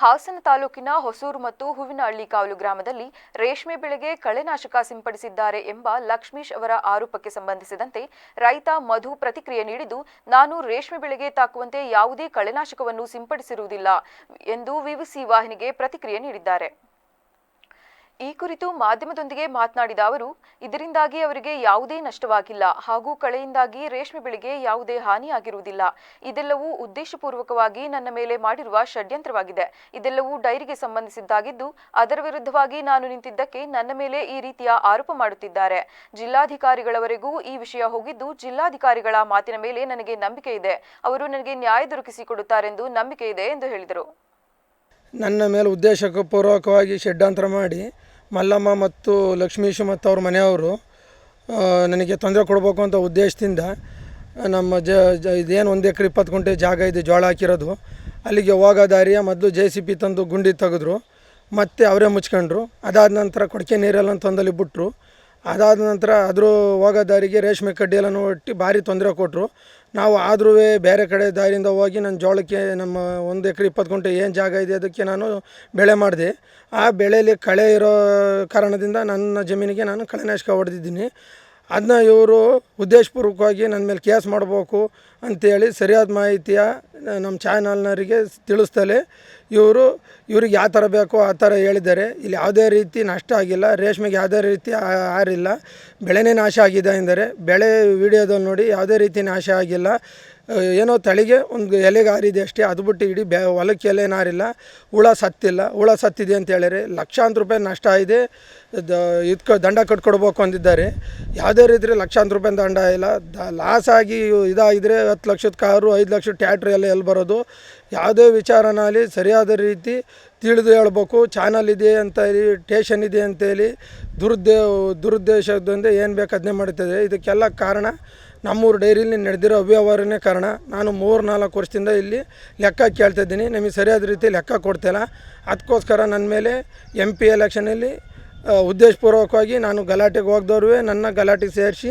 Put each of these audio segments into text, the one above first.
ಹಾಸನ ತಾಲೂಕಿನ ಹೊಸೂರು ಮತ್ತು ಹೂವಿನಹಳ್ಳಿ ಕಾವಲು ಗ್ರಾಮದಲ್ಲಿ ರೇಷ್ಮೆ ಬೆಳೆಗೆ ಕಳೆನಾಶಕ ಸಿಂಪಡಿಸಿದ್ದಾರೆ ಎಂಬ ಲಕ್ಷ್ಮೀಶ್ ಅವರ ಆರೋಪಕ್ಕೆ ಸಂಬಂಧಿಸಿದಂತೆ ರೈತ ಮಧು ಪ್ರತಿಕ್ರಿಯೆ ನೀಡಿದ್ದು, ನಾನು ರೇಷ್ಮೆ ಬೆಳೆಗೆ ತಾಕುವಂತೆ ಯಾವುದೇ ಕಳೆನಾಶಕವನ್ನು ಸಿಂಪಡಿಸಿರುವುದಿಲ್ಲ ಎಂದು ವಿವಿಸಿ ವಾಹಿನಿಗೆ ಪ್ರತಿಕ್ರಿಯೆ ನೀಡಿದ್ದಾರೆ. ಈ ಕುರಿತು ಮಾಧ್ಯಮದೊಂದಿಗೆ ಮಾತನಾಡಿದ ಅವರು, ಇದರಿಂದಾಗಿ ಅವರಿಗೆ ಯಾವುದೇ ನಷ್ಟವಾಗಿಲ್ಲ ಹಾಗೂ ಕಳೆಯಿಂದಾಗಿ ರೇಷ್ಮೆ ಬೆಳೆಗೆ ಯಾವುದೇ ಹಾನಿಯಾಗಿರುವುದಿಲ್ಲ. ಇದೆಲ್ಲವೂ ಉದ್ದೇಶಪೂರ್ವಕವಾಗಿ ನನ್ನ ಮೇಲೆ ಮಾಡಿರುವ ಷಡ್ಯಂತ್ರವಾಗಿದೆ. ಇದೆಲ್ಲವೂ ಡೈರಿಗೆ ಸಂಬಂಧಿಸಿದ್ದಾಗಿದ್ದು, ಅದರ ವಿರುದ್ಧವಾಗಿ ನಾನು ನಿಂತಿದ್ದಕ್ಕೆ ನನ್ನ ಮೇಲೆ ಈ ರೀತಿಯ ಆರೋಪ ಮಾಡುತ್ತಿದ್ದಾರೆ. ಜಿಲ್ಲಾಧಿಕಾರಿಗಳವರೆಗೂ ಈ ವಿಷಯ ಹೋಗಿದ್ದು, ಜಿಲ್ಲಾಧಿಕಾರಿಗಳ ಮಾತಿನ ಮೇಲೆ ನನಗೆ ನಂಬಿಕೆ ಇದೆ. ಅವರು ನನಗೆ ನ್ಯಾಯ ದೊರಕಿಸಿಕೊಡುತ್ತಾರೆಂದು ನಂಬಿಕೆ ಇದೆ ಎಂದು ಹೇಳಿದರು. ನನ್ನ ಮೇಲೆ ಉದ್ದೇಶಪೂರ್ವಕವಾಗಿ ಷಡ್ಯಂತ್ರ ಮಾಡಿ ಮಲ್ಲಮ್ಮ ಮತ್ತು ಲಕ್ಷ್ಮೀಶು ಮತ್ತು ಅವ್ರ ಮನೆಯವರು ನನಗೆ ತೊಂದರೆ ಕೊಡಬೇಕು ಅಂತ ಉದ್ದೇಶದಿಂದ ನಮ್ಮ ಜ ಇದೇನು ಒಂದು ಎಕರೆ ಇಪ್ಪತ್ತು ಗುಂಟೆ ಜಾಗ ಇದೆ, ಜೋಳ ಹಾಕಿರೋದು. ಅಲ್ಲಿಗೆ ಹೋಗೋ ದಾರಿಯ ಮೊದಲು ಜೆ ಸಿ ಪಿ ತಂದು ಗುಂಡಿ ತೆಗೆದ್ರು. ಮತ್ತು ಅವರೇ ಮುಚ್ಕೊಂಡ್ರು. ಅದಾದ ನಂತರ ಕೊಡಕೆ ನೀರೆಲ್ಲ ತಂದಲ್ಲಿ ಬಿಟ್ಟರು ಅದಾದ ನಂತರ ಅದ್ರ ಹೋಗೋ ದಾರಿಗೆ ರೇಷ್ಮೆ ಕಡ್ಡಿ ಎಲ್ಲನೂ ಒಟ್ಟು ಭಾರಿ ತೊಂದರೆ ಕೊಟ್ಟರು ನಾವು ಆದ್ರೂ ಬೇರೆ ಕಡೆ ದಾರಿಯಿಂದ ಹೋಗಿ ನನ್ನ ಜೋಳಕ್ಕೆ ನಮ್ಮ ಒಂದು ಎಕರೆ ಇಪ್ಪತ್ತು ಗುಂಟೆ ಏನು ಜಾಗ ಇದೆ ಅದಕ್ಕೆ ನಾನು ಬೆಳೆ ಮಾಡಿದೆ. ಆ ಬೆಳೆಯಲ್ಲಿ ಕಳೆ ಇರೋ ಕಾರಣದಿಂದ ನನ್ನ ಜಮೀನಿಗೆ ನಾನು ಕಳೆನಾಶಕ ಹೊಡೆದಿದ್ದೀನಿ. ಅದನ್ನ ಇವರು ಉದ್ದೇಶಪೂರ್ವಕವಾಗಿ ನನ್ನ ಮೇಲೆ ಕೇಸ್ ಮಾಡಬೇಕು ಅಂತೇಳಿ ಸರಿಯಾದ ಮಾಹಿತಿಯ ನಮ್ಮ ಚಾನಲ್ನವರಿಗೆ ತಿಳಿಸ್ತಲೇ ಇವರು ಇವ್ರಿಗೆ ಯಾವ ಥರ ಬೇಕೋ ಆ ಥರ ಹೇಳಿದ್ದಾರೆ. ಇಲ್ಲಿ ಯಾವುದೇ ರೀತಿ ನಷ್ಟ ಆಗಿಲ್ಲ. ರೇಷ್ಮೆಗೆ ಯಾವುದೇ ರೀತಿ ಹಾರಿಲ್ಲ. ಬೆಳೆನೇ ನಾಶ ಆಗಿದೆ ಎಂದರೆ ಬೆಳೆ ವಿಡಿಯೋದಲ್ಲಿ ನೋಡಿ ಯಾವುದೇ ರೀತಿ ನಾಶ ಆಗಿಲ್ಲ. ಏನೋ ತಳಿಗೆ ಒಂದು ಎಲೆಗೆ ಹಾರಿದೆ ಅಷ್ಟೇ, ಅದು ಬಿಟ್ಟು ಇಡೀ ಬೆ ಹೊಲಕ್ಕೆ ಎಲೆ ನಾರಿಲ್ಲ, ಹುಳ ಸತ್ತಿಲ್ಲ. ಹುಳ ಸತ್ತಿದೆ ಅಂತ ಹೇಳಿದ್ರೆ ಲಕ್ಷಾಂತರ ರೂಪಾಯಿ ನಷ್ಟ ಇದೆ. ದ ಇದಕ್ಕೆ ದಂಡ ಕಟ್ಕೊಡ್ಬೇಕು ಅಂದಿದ್ದಾರೆ. ಯಾವುದೇ ರೀತಿ ಲಕ್ಷಾಂತರ ರೂಪಾಯಿ ದಂಡ ಇಲ್ಲ. ದ, ಲಾಸ್ ಆಗಿ ಇದಾಗಿದ್ರೆ ಹತ್ತು ಲಕ್ಷದ ಕಾರು, ಐದು ಲಕ್ಷದ ಟ್ಯಾಟ್ರಿ ಎಲ್ಲ ಎಲ್ಲಿ ಬರೋದು? ಯಾವುದೇ ವಿಚಾರನಲ್ಲಿ ಸರಿಯಾದ ರೀತಿ ತಿಳಿದು ಹೇಳ್ಬೇಕು. ಚಾನಲ್ ಇದೆ ಅಂತ ಹೇಳಿ ಟೇಷನ್ ಇದೆ ಅಂತೇಳಿ ದುರುದ್ದೇ, ದುರುದ್ದೇಶದಿಂದ ಏನು ಬೇಕು ಅದನ್ನೇ ಮಾಡ್ತಿದೆ ಇದಕ್ಕೆಲ್ಲ ಕಾರಣ ನಮ್ಮೂರು ಡೈರಿಯಲ್ಲಿ ನಡೆದಿರೋ ಅವ್ಯವಹಾರನೇ ಕಾರಣ ನಾನು ಮೂರು ನಾಲ್ಕು ವರ್ಷದಿಂದ ಇಲ್ಲಿ ಲೆಕ್ಕ ಕೇಳ್ತಾ ಇದ್ದೀನಿ. ನಮಗೆ ಸರಿಯಾದ ರೀತಿ ಲೆಕ್ಕ ಕೊಡ್ತಿಲ್ಲ ಅದಕ್ಕೋಸ್ಕರ ನನ್ನ ಮೇಲೆ ಎಂ ಪಿ ಎಲೆಕ್ಷನಲ್ಲಿ ಉದ್ದೇಶಪೂರ್ವಕವಾಗಿ ನಾನು ಗಲಾಟೆಗೆ ಹೋಗ್ದವ್ರು ನನ್ನ ಗಲಾಟೆಗೆ ಸೇರಿಸಿ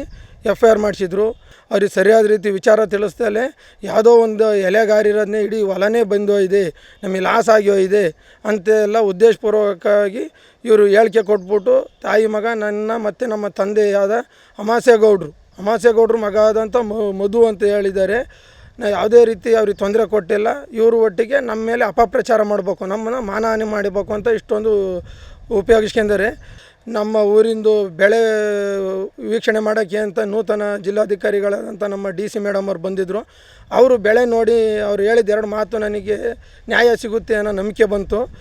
ಎಫ್ ಐ ಆರ್ ಮಾಡಿಸಿದ್ರು. ಅವ್ರಿಗೆ ಸರಿಯಾದ ರೀತಿ ವಿಚಾರ ತಿಳಿಸ್ದಲೇ ಯಾವುದೋ ಒಂದು ಎಲೆಗಾರಿರೋದನ್ನೇ ಇಡೀ ಹೊಲನೇ ಬಂದು ಇದೆ ನಮಗೆ ಲಾಸ್ ಆಗಿ ಇದೆ ಅಂತೆಲ್ಲ ಉದ್ದೇಶಪೂರ್ವಕವಾಗಿ ಇವರು ಹೇಳಿಕೆ ಕೊಟ್ಬಿಟ್ಟು ತಾಯಿ ಮಗ, ನನ್ನ ಮತ್ತು ನಮ್ಮ ತಂದೆಯಾದ ಅಮಾಸೇಗೌಡರು ಅಮಾಸೇಗೌಡ್ರ ಮಗ ಆದಂಥ ಮಧು ಅಂತ ಹೇಳಿದ್ದಾರೆ. ನಾ, ಯಾವುದೇ ರೀತಿ ಅವ್ರಿಗೆ ತೊಂದರೆ ಕೊಟ್ಟಿಲ್ಲ. ಇವರು ಒಟ್ಟಿಗೆ ನಮ್ಮ ಮೇಲೆ ಅಪಪ್ರಚಾರ ಮಾಡಬೇಕು, ನಮ್ಮನ್ನು ಮಾನಹಾನಿ ಮಾಡಬೇಕು ಅಂತ ಇಷ್ಟೊಂದು ಉಪಯೋಗಿಸ್ಕೊಂಡರೆ ನಮ್ಮ ಊರಿಂದು ಬೆಳೆ ವೀಕ್ಷಣೆ ಮಾಡೋಕ್ಕೆ ಅಂತ ನೂತನ ಜಿಲ್ಲಾಧಿಕಾರಿಗಳಾದಂಥ ನಮ್ಮ ಡಿ ಸಿ ಮೇಡಮ್ ಅವ್ರು ಬಂದಿದ್ದರು ಅವರು ಬೆಳೆ ನೋಡಿ ಅವ್ರು ಹೇಳಿದ ಎರಡು ಮಾತು ನನಗೆ ನ್ಯಾಯ ಸಿಗುತ್ತೆ ಅನ್ನೋ ನಂಬಿಕೆ ಬಂತು.